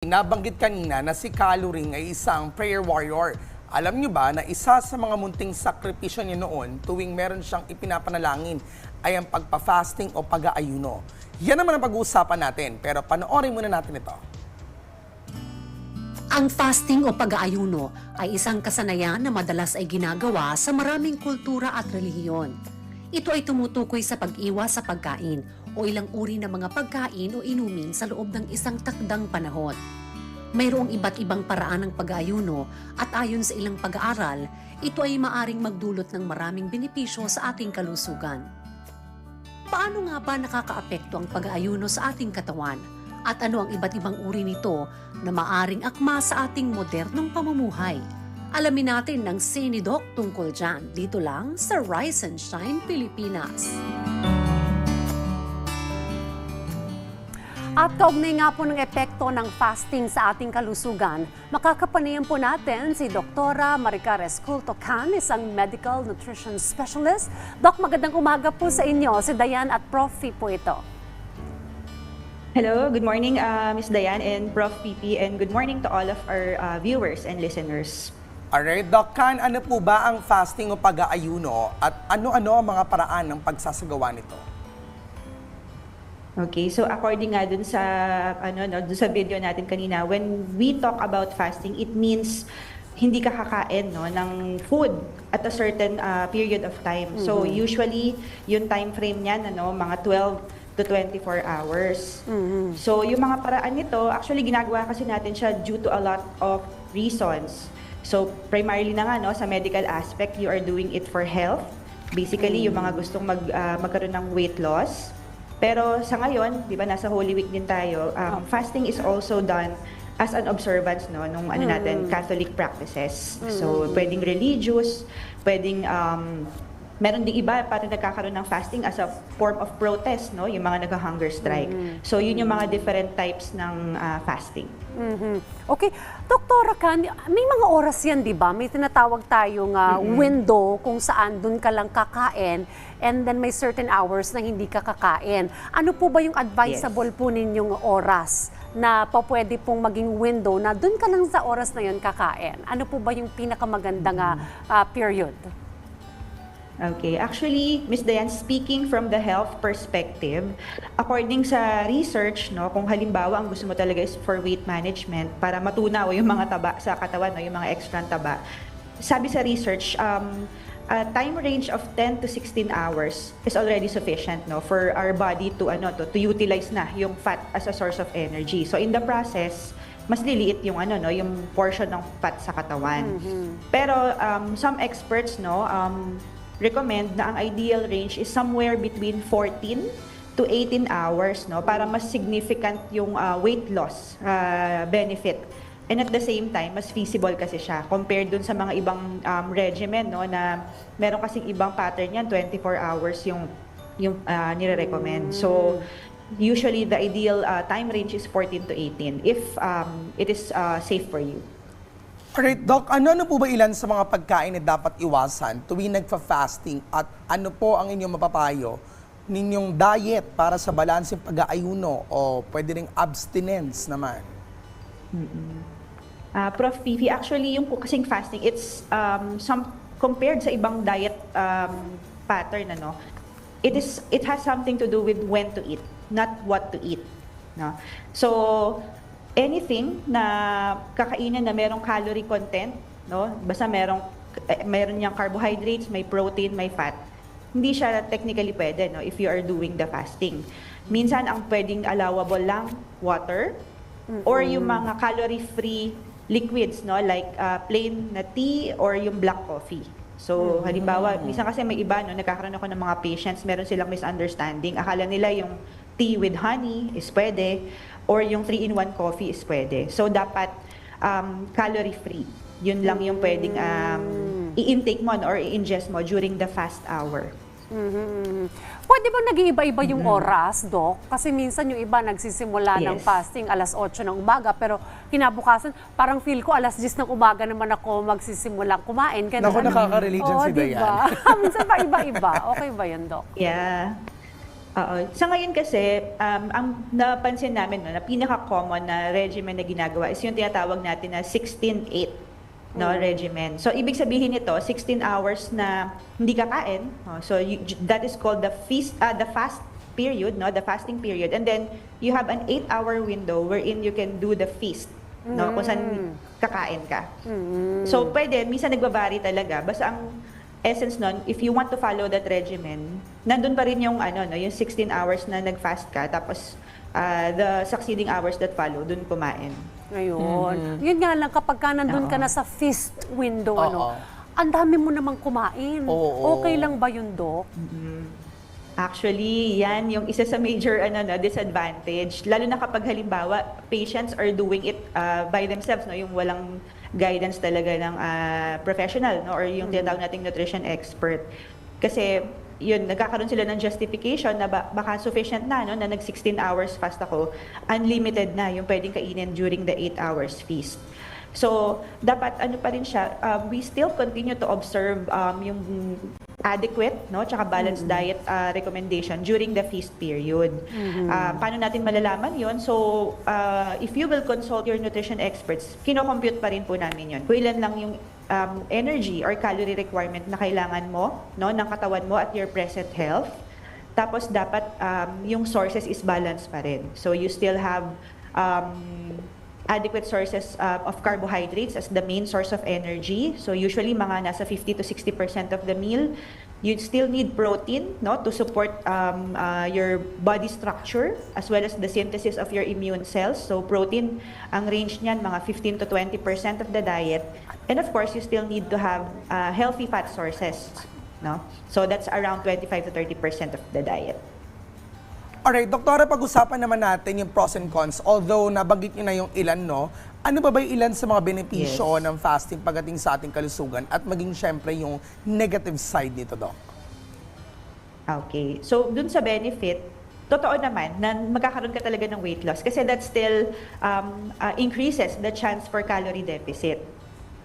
Nabanggit kanina na si Caloring ay isang prayer warrior. Alam niyo ba na isa sa mga munting sakripisyo niya noon tuwing meron siyang ipinapanalangin ay ang pagpa-fasting o pag-aayuno. Yan naman ang pag-uusapan natin, pero panoorin muna natin ito. Ang fasting o pag-aayuno ay isang kasanayan na madalas ay ginagawa sa maraming kultura at relihiyon. Ito ay tumutukoy sa pag-iwas sa pagkain o ilang uri ng mga pagkain o inumin sa loob ng isang takdang panahon. Mayroong iba't ibang paraan ng pag-aayuno at ayon sa ilang pag-aaral, ito ay maaring magdulot ng maraming benepisyo sa ating kalusugan. Paano nga ba nakakaapekto ang pag-aayuno sa ating katawan? At ano ang iba't ibang uri nito na maaring akma sa ating modernong pamumuhay? Alamin natin ng Senidok tungkol dyan dito lang sa Rise and Shine Pilipinas. At kaugnay nga po ng epekto ng fasting sa ating kalusugan, makakapanayan po natin si Doktora Maricar Esculto Can, isang medical nutrition specialist. Dok, magandang umaga po sa inyo. Si Dayan at Prof. Fee po ito. Hello, good morning, uh, Ms. Dayan and Prof. PP, and good morning to all of our uh, viewers and listeners. Alright, Doc Khan, ano po ba ang fasting o pag-aayuno at ano-ano ang mga paraan ng pagsasagawa nito? Okay, so according nga dun sa ano no, dun sa video natin kanina, when we talk about fasting, it means hindi ka kakain no ng food at a certain uh, period of time. So usually yung time frame niyan ano, mga 12 to 24 hours. So yung mga paraan nito, actually ginagawa kasi natin siya due to a lot of reasons. So primarily na nga no sa medical aspect, you are doing it for health. Basically, yung mga gustong mag, ah, magkaroon ng weight loss. Pero sa ngayon, 'di ba nasa Holy Week din tayo, um, fasting is also done as an observance no nung ano natin Catholic practices. So pwedeng religious, pwedeng um, meron ding iba para nagkakaroon ng fasting as a form of protest no, yung mga nag-hunger strike. So yun yung mga different types ng ah, fasting. Mhm. Okay, Doktora Can, may mga oras yan, di ba? May tinatawag tayong ah, window kung saan dun ka lang kakain and then may certain hours na hindi ka kakain. Ano po ba yung advisable po ninyong oras na pa pwede pong maging window na dun ka lang sa oras na yun kakain? Ano po ba yung pinakamagandang ah, period? Okay, actually, Ms. Dayan, speaking from the health perspective, according sa research, no, kung halimbawa ang gusto mo talaga is for weight management para matunaw yung mga taba sa katawan, no, yung mga extra taba. Sabi sa research, um, a time range of 10 to 16 hours is already sufficient no for our body to ano to, to utilize na yung fat as a source of energy. So in the process, mas liliit yung ano no, yung portion ng fat sa katawan. Pero um, some experts no um, recommend na ang ideal range is somewhere between 14 to 18 hours no para mas significant yung uh, weight loss uh, benefit. And at the same time, mas feasible kasi siya compared dun sa mga ibang um, regimen no na meron kasing ibang pattern yan 24 hours yung yung uh, nire-recommend. So usually the ideal uh, time range is 14 to 18 if um, it is uh, safe for you. Alright, Doc, ano-ano po ba ilan sa mga pagkain na dapat iwasan tuwing nagfa-fasting at ano po ang inyong mapapayo ninyong diet para sa balanseng pag-aayuno o pwede ring abstinence naman? Uh, Prof. Fifi, actually yung kasing fasting, it's um, some compared sa ibang diet um, pattern ano, it is it has something to do with when to eat, not what to eat, no. So anything na kakainin na merong calorie content, no, basta merong eh, meron niyang carbohydrates, may protein, may fat, hindi siya technically pwede no? If you are doing the fasting. Minsan ang pwedeng allowable lang water or yung mga calorie-free liquids no? Like uh, plain na tea or yung black coffee. So, halimbawa, minsan kasi may iba, no, nagkakaroon ako ng mga patients, meron silang misunderstanding. Akala nila yung tea with honey is pwede, or yung 3-in-1 coffee is pwede. So, dapat um, calorie-free. Yun lang yung pwedeng um, i-intake mo or i-ingest mo during the fast hour. Mhm. Pwede ba nag-iiba-iba yung oras, Doc? Kasi minsan yung iba nagsisimula ng Yes. fasting alas 8 ng umaga, pero kinabukasan, parang feel ko alas 10 ng umaga naman ako magsisimula kumain. Ganun. Naku, nakaka-relate dyan Oo, si diba? minsan pa iba-iba. Okay ba yun, Doc? Yeah. Oo. Sa ngayon kasi, um, ang napansin namin no, na pinaka-common na regimen na ginagawa is yung tinatawag natin na 16-8 no, regimen. So, ibig sabihin nito, 16 hours na hindi kakain. no? so, you- that is called the feast, uh, the fast period, no, the fasting period. And then, you have an 8-hour window wherein you can do the feast. No, kung saan kakain ka. So, pwede, minsan nagbabari talaga. Basta ang essence nun, if you want to follow that regimen, nandun pa rin yung, ano, no, yung 16 hours na nag-fast ka, tapos uh, the succeeding hours that follow, dun kumain. Ngayon. Yun nga lang, kapag ka nandun ka Oo. na sa feast window, Oo. ano, ang dami mo namang kumain. Oo. Okay lang ba yun, Dok? Actually, yan yung isa sa major ano na disadvantage. Lalo na kapag halimbawa patients are doing it uh, by themselves no, yung walang guidance talaga ng uh, professional no or yung tinatawag nating nutrition expert. Kasi yun nagkakaroon sila ng justification na ba- baka sufficient na no na nag 16 hours fast ako, unlimited na yung pwedeng kainin during the 8 hours feast. So, dapat ano pa rin siya, um, we still continue to observe um, yung adequate, no, tsaka balanced diet uh, recommendation during the feast period. Uh, paano natin malalaman yon? So, uh, if you will consult your nutrition experts, kino-compute pa rin po namin yon. Kung ilan lang yung um, energy or calorie requirement na kailangan mo, no, ng katawan mo at your present health. Tapos dapat um, yung sources is balanced pa rin. So you still have um, adequate sources uh, of carbohydrates as the main source of energy. So usually mga nasa 50 to 60% of the meal. You still need protein no to support um, uh, your body structure as well as the synthesis of your immune cells. So protein ang range niyan mga 15 to 20% of the diet. And of course, you still need to have uh, healthy fat sources, no? So that's around 25 to 30% of the diet. Alright, doktora, pag-usapan naman natin yung pros and cons. Although nabanggit niyo na yung ilan, no? Ano ba ba yung ilan sa mga benepisyo Yes. ng fasting pagdating sa ating kalusugan at maging syempre yung negative side nito, Doc? Okay. So, dun sa benefit, totoo naman na magkakaroon ka talaga ng weight loss kasi that still um, uh, increases the chance for calorie deficit.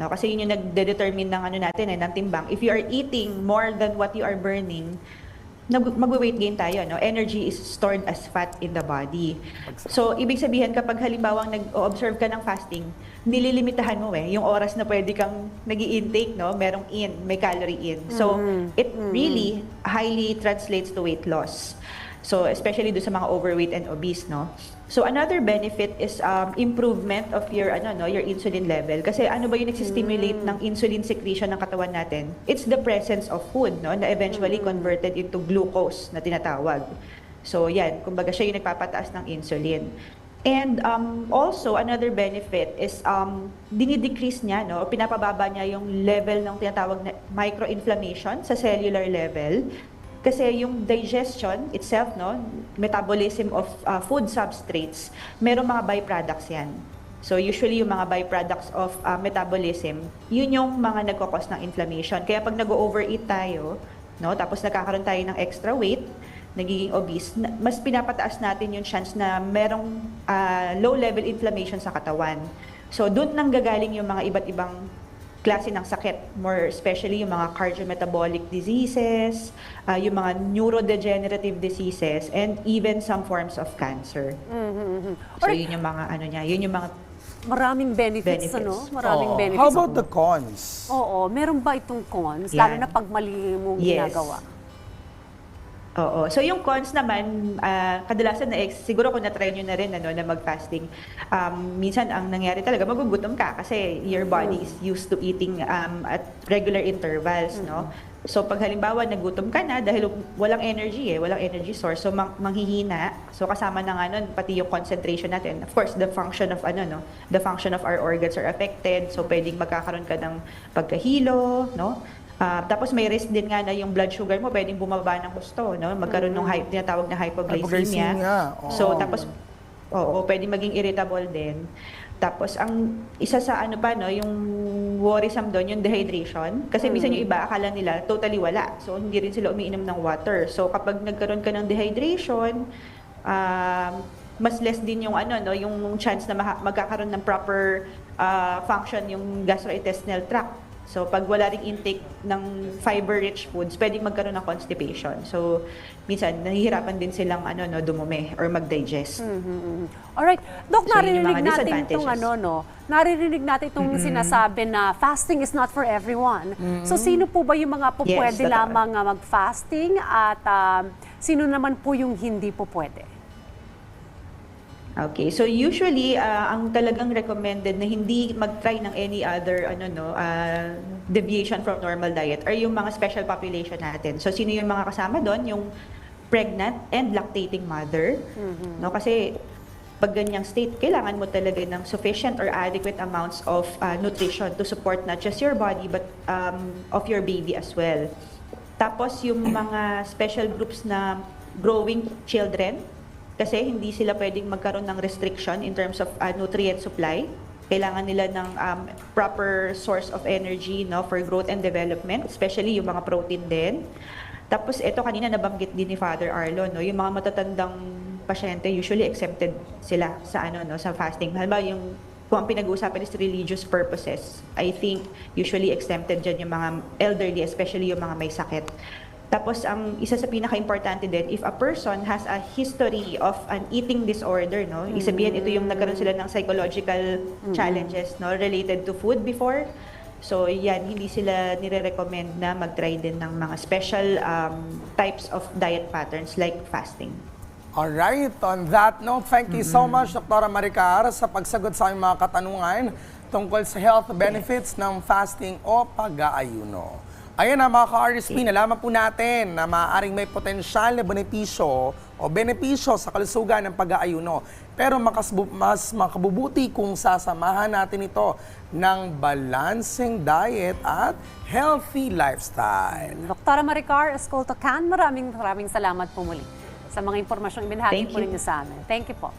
No, kasi yun yung nagde-determine ng ano natin eh, ng timbang. If you are eating more than what you are burning, magwe-weight gain tayo, no? Energy is stored as fat in the body. So, ibig sabihin kapag halimbawa nag-observe ka ng fasting, nililimitahan mo eh yung oras na pwede kang nag intake no? Merong in, may calorie in. So, it really highly translates to weight loss. So, especially do sa mga overweight and obese, no? So, another benefit is um, improvement of your, ano, no, your insulin level. Kasi ano ba yung nagsistimulate ng insulin secretion ng katawan natin? It's the presence of food, no, na eventually converted into glucose na tinatawag. So, yan, kumbaga siya yung nagpapataas ng insulin. And um, also, another benefit is um, dinidecrease niya, no, pinapababa niya yung level ng tinatawag na microinflammation sa cellular level. Kasi yung digestion itself, no, metabolism of uh, food substrates, merong mga byproducts yan. So usually yung mga byproducts of uh, metabolism, yun yung mga nagkakos ng inflammation. Kaya pag nag-overeat tayo, no, tapos nagkakaroon tayo ng extra weight, nagiging obese, mas pinapataas natin yung chance na merong uh, low-level inflammation sa katawan. So doon nang gagaling yung mga iba't ibang klase ng sakit, more especially yung mga cardiometabolic diseases, uh, yung mga neurodegenerative diseases, and even some forms of cancer. So Alright. yun yung mga ano niya, yun yung mga Maraming benefits, Benefits. ano? Maraming Oo. benefits. How about the cons? Oo, meron ba itong cons? Yan. Lalo na pag mali mong Yes. ginagawa. Oo. So yung cons naman, ah, kadalasan na siguro kung na-try nyo na rin ano, na mag-fasting, um, minsan ang nangyari talaga, magugutom ka kasi your body is used to eating um, at regular intervals, no? So pag halimbawa nagutom ka na dahil walang energy eh, walang energy source, so mang- manghihina. So kasama na nga nun, pati yung concentration natin. Of course, the function of ano no, the function of our organs are affected. So pwedeng magkakaroon ka ng pagkahilo, no? Ah, tapos may risk din nga na yung blood sugar mo pwedeng bumaba ng gusto, no? Magkaroon ng hy- tinatawag na hypoglycemia. Hypoglycemia, oo. So tapos oo, pwedeng maging irritable din. Tapos ang isa sa ano pa no, yung worrisome doon yung dehydration kasi minsan yung iba akala nila totally wala. So hindi rin sila umiinom ng water. So kapag nagkaroon ka ng dehydration, um, mas less din yung ano no, yung chance na magkakaroon ng proper ah, function yung gastrointestinal tract. So pag wala ring intake ng fiber-rich foods, pwedeng magkaroon ng constipation. So minsan nahihirapan din silang ano no dumumi or mag-digest. Alright. Dok, So, yun yung naririnig natin itong ano, no? Naririnig natin itong sinasabi na fasting is not for everyone. So, sino po ba yung mga po Yes, pwede lamang ah, mag-fasting at um, sino naman po yung hindi po pwede? Okay, so usually ah, ang talagang recommended na hindi mag-try ng any other ano no ah, deviation from normal diet are yung mga special population natin. So sino yung mga kasama doon? Yung pregnant and lactating mother. No kasi pag ganyang state, kailangan mo talaga ng sufficient or adequate amounts of ah, nutrition to support not just your body but um, of your baby as well. Tapos yung mga special groups na growing children, kasi hindi sila pwedeng magkaroon ng restriction in terms of uh, nutrient supply. Kailangan nila ng um, proper source of energy no, for growth and development, especially yung mga protein din. Tapos ito kanina nabanggit din ni Father Arlo, no, yung mga matatandang pasyente usually exempted sila sa ano no, sa fasting. Halimbawa yung kung ang pinag-uusapan is religious purposes, I think usually exempted dyan yung mga elderly, especially yung mga may sakit. Tapos ang isa sa pinaka-importante din, if a person has a history of an eating disorder, no, isabihin ito yung nagkaroon sila ng psychological challenges, no, related to food before. So yan, hindi sila nire-recommend na mag-try din ng mga special um, types of diet patterns like fasting. Alright, on that note, thank you so much, Dr. Maricar, sa pagsagot sa aming mga katanungan tungkol sa health benefits ng fasting o pag-aayuno. Ayan na mga ka-RSP, nalaman po natin na maaaring may potensyal na benepisyo o benepisyo sa kalusugan ng pag-aayuno. Pero makasbu- mas makabubuti kung sasamahan natin ito ng balancing diet at healthy lifestyle. Dr. Maricar Escolto Can, maraming maraming salamat po muli sa mga impormasyong ibinahagi Thank po you. ninyo sa amin. Thank you po.